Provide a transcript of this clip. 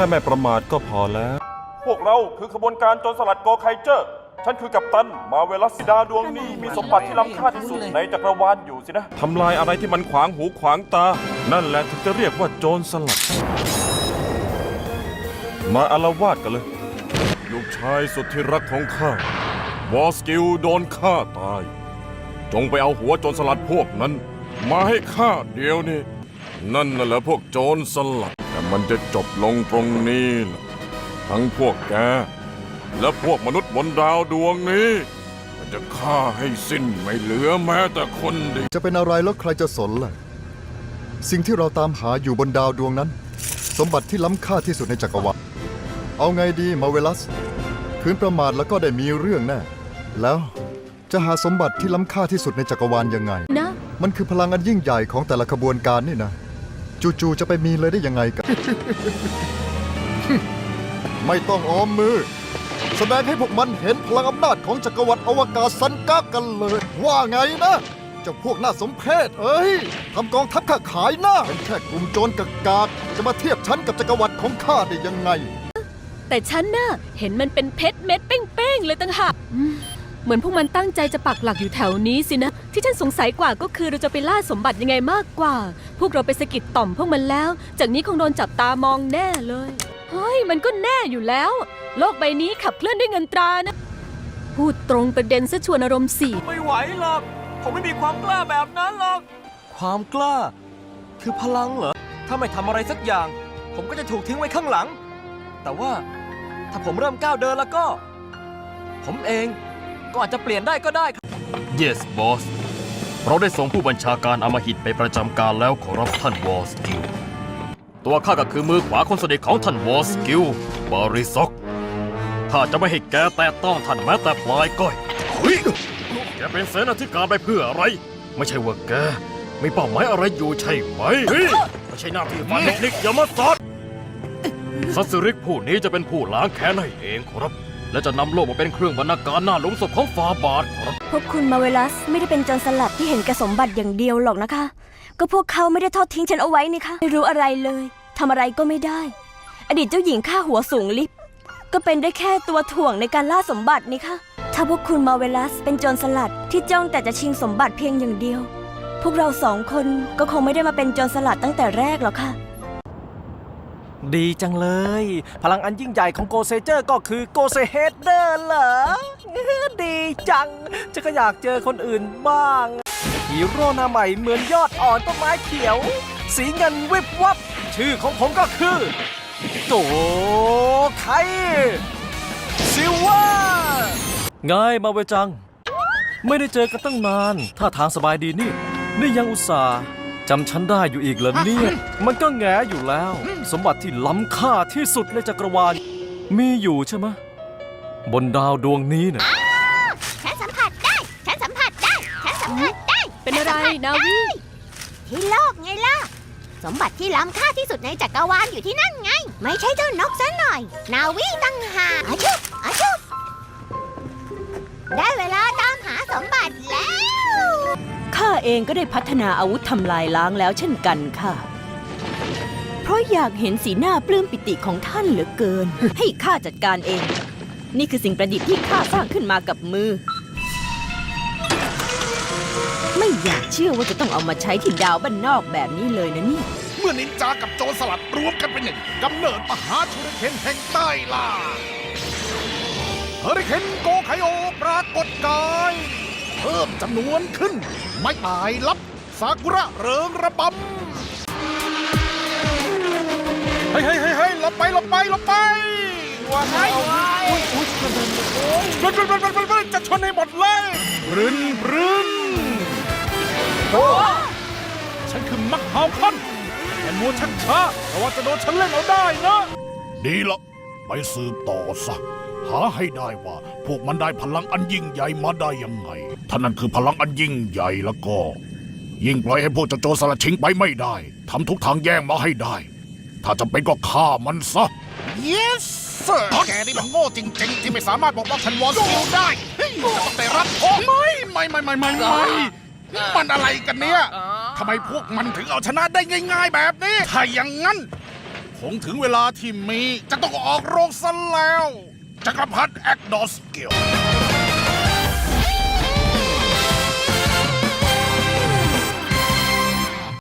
ค่ไม่ประมาทก็พอแล้ว พวกเราคือขบวนการโจรสลัดโกไคเจอร์ ฉันคือกัปตัน มาเวลัสซิดาดวงนี้มีสมบัติที่ล้ำค่าที่สุดในจักรวาลอยู่สินะ ทำลายอะไรที่มันขวางหูขวางตา นั่นแหละถึงจะเรียกว่าโจรสลัด มาอารวาดกันเลย ลูกชายสุดที่รักของข้าวอสกิลโดนฆ่าตาย จงไปเอาหัวโจรสลัดพวกนั้น มาให้ข้าเดียวนี่นั่นน่ะเหรอพวกโจรสลัด แต่มันจะจบลงตรงนี้ล่ะทั้งพวกแก และพวกมนุษย์บนดาวดวงนี้ มันจะฆ่าให้สิ้นไม่เหลือแม้แต่คนเดียวจะเป็นอะไรแล้วใครจะสนล่ะ สิ่งที่เราตามหาอยู่บนดาวดวงนั้น สมบัติที่ล้ำค่าที่สุดในจักรวาลเอาไงดีมาเวลัส คืนประมาทแล้วก็ได้มีเรื่องแน่แล้วจะหาสมบัติที่ล้ำค่าที่สุดในจักรวาลยังไง นะ มันคือพลังอันยิ่งใหญ่ของแต่ละขบวนการนี่นะ จู่ๆจะไปมีเลยได้ยังไงกัน ไม่ต้องออมมือ แสดงให้พวกมันเห็นพลังอำนาจของจักรวรรดิอวกาศสันกากันเลย ว่าไงนะเจ้าพวกน่าสมเพชเอ้ยทำกองทัพข้าขายหน้าเป็นแค่กลุ่มโจรกากาจะมาเทียบชั้นกับจักรวรรดิของข้าได้ยังไง แต่ฉันน่ะเห็นมันเป็นเพชรเม็ดเป้งๆเลยตั้งหากอืม เหมือนพวกมันตั้งใจจะปักหลักอยู่แถวนี้สินะ ที่ฉันสงสัยกว่าก็คือเราจะไปล่าสมบัติยังไงมากกว่า พวกเราไปสะกิดต่อมพวกมันแล้ว จากนี้คงโดนจับตามองแน่เลย เฮ้ย มันก็แน่อยู่แล้ว โลกใบนี้ขับเคลื่อนด้วยเงินตรานะ พูดตรงประเด็นซะชวนอารมณ์เสียไม่ไหวหรอก ผมไม่มีความกล้าแบบนั้นหรอก ความกล้า คือพลังเหรอ ถ้าไม่ทำอะไรสักอย่าง ผมก็จะถูกทิ้งไว้ข้างหลัง แต่ว่าถ้าผมเริ่มก้าวเดินแล้วก็ ผมเอง ก็อาจจะเปลี่ยนได้ก็ได้ครับ Yes boss เราได้ส่งผู้บัญชาการอำมหิตไปประจำการแล้วขอรับท่านวอลสกิล ตัวข้าก็คือมือขวาคนสนิทของท่านวอลสกิลบาริซอกข้าจะไม่ให้แกแตะต้องท่านแม้แต่ปลายก้อยเฮ้ยแกเป็นเสนาธิการไปเพื่ออะไร ไม่ใช่ว่าแกมีเป้าหมายอะไรอยู่ใช่ไหมเฮ้ยไม่ใช่หน้าที่ฟันนิกๆอย่ามาสอดซัสซิริกผู้นี้จะเป็นผู้ล้างแค้นให้เองขอรับ และจะนำโลกมาเป็นเครื่องบรรณาการหน้าหลุมศพของฟาบาทขอรับพวกคุณมาเวลัสไม่ได้เป็นโจรสลัดที่เห็นแก่สมบัติอย่างเดียวหรอกนะคะ ก็พวกเขาไม่ได้ทอดทิ้งฉันเอาไว้นี่คะไม่รู้อะไรเลยทำอะไรก็ไม่ได้ อดีตเจ้าหญิงข้าหัวสูงลิบก็เป็นได้แค่ตัวถ่วงในการล่าสมบัตินี่คะถ้าพวกคุณมาเวลัสเป็นโจรสลัดที่จ้องแต่จะชิงสมบัติเพียงอย่างเดียว พวกเราสองคนก็คงไม่ได้มาเป็นโจรสลัดตั้งแต่แรกหรอกค่ะ ดีจังเลย พลังอันยิ่งใหญ่ของโกเซเจอร์ก็คือโกเซเฮดเดอร์เหรอ ดีจังจะก็อยากเจอคนอื่นบ้าง ฮีโร่หน้าใหม่เหมือนยอดอ่อนต้นไม้เขียว สีเงินวิบวับ ชื่อของผมก็คือ โตไคซิลวาไงมาเวจัง ไม่ได้เจอกันตั้งนานท่าทางสบายดีนี่ นี่ยังอุตส่าห์ จำฉันได้อยู่อีกเหรอเนี่ย มันก็แงอยู่แล้ว สมบัติที่ล้ำค่าที่สุดในจักรวาล มีอยู่ใช่ไหมะบนดาวดวงนี้เนี่ยฉันสัมผัสได้ ฉันสัมผัสได้ ฉันสัมผัสได้เป็นอะไรนาวิที่โลกไงล่ะ สมบัติที่ล้ำค่าที่สุดในจักรวาลอยู่ที่นั่นไง ไม่ใช่เจ้านกซะหน่อย นาวีตั้งหาก องก็ได้พัฒนาอาวุธทำลายล้างแล้วเช่นกันค่ะ เพราะอยากเห็นสีหน้าปลื้มปิติของท่านเหลือเกิน ให้ข้าจัดการเอง นี่คือสิ่งประดิษฐ์ที่ข้าสร้างขึ้นมากับมือ ไม่อยากเชื่อว่าจะต้องเอามาใช้ที่ดาวบ้านนอกแบบนี้เลยนะเนี่ย เมื่อนินจากับโจรสลัดรวมกันเป็นหนึ่งกำเนิดมหาชูริเคนแห่งใต้ล่าเฮอริเคนโกไคโอปรากฏกาย เพิ่มจำนวนขึ้น ไม่ตายลับซากุระเริงระบำเฮ้ยเฮ้ยเฮ้ยเฮ้ยหลบไปหลบไปหลบไปว่าไงอุ๊ยอุ๊ยรถรถรถรถรถรถจะชนให้หมดเลยบรึนบรึนโอ้ฉันคือมักฮาวคันแค่มัวชักช้าเพราะว่าจะโดนฉันเล่นเอาได้นะ ดีละ ไปสืบต่อซะ หาให้ได้ว่า พวกมันได้พลังอันยิ่งใหญ่มาได้ยังไง ถ้านั่นคือพลังอันยิ่งใหญ่แล้วก็ ยิ่งปล่อยให้พวกเจ้าโจรสลัดชิงไปไม่ได้ทำทุกทางแย่งมาให้ได้ ถ้าจำเป็นก็ฆ่ามันซะ yes sir แกนี่มันโง่จริง ๆ ที่ไม่สามารถบอกว่าฉันวอสกิลได้เฮ้ยจะต้องได้รับโทษไม่ไม่ไม่ไม่ไม่ไม่มันอะไรกันเนี่ยทำไมพวกมันถึงเอาชนะได้ง่าย ๆ แบบนี้ ถ้าอย่างนั้นผ คงถึงเวลาที่มี จะต้องออกโรงซะแล้ว จักรพรรดิแอคดอสเกล